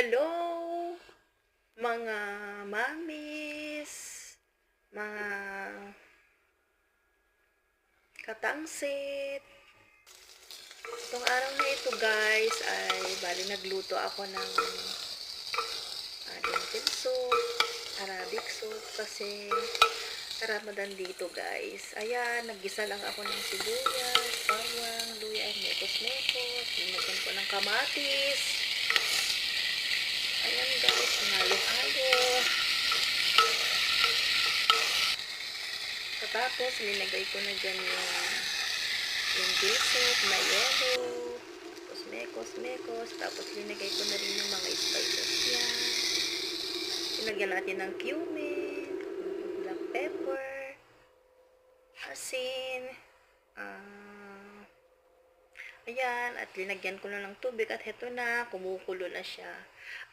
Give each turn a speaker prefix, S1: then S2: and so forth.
S1: Hello, mga mamis, mga katangsit. Itong araw na ito guys ay bali nagluto ako ng uh, lentil soup, Arabic soup kasi Ramadan dito guys. Ayan, naggisa lang ako ng sibuyas, bawang, luya, mekos-mekos, nilagyan ko ng kamatis. Halo-halo. Tapos, nilagay ko na dyan yung yung soup na yellow. Tapos, mekos-mekos. Tapos, linagay ko na rin yung mga spices niya. Ilagyan natin ng cumin, black pepper, asin, ah, ayan, at linagyan ko na ng tubig at heto na, kumukulo na siya.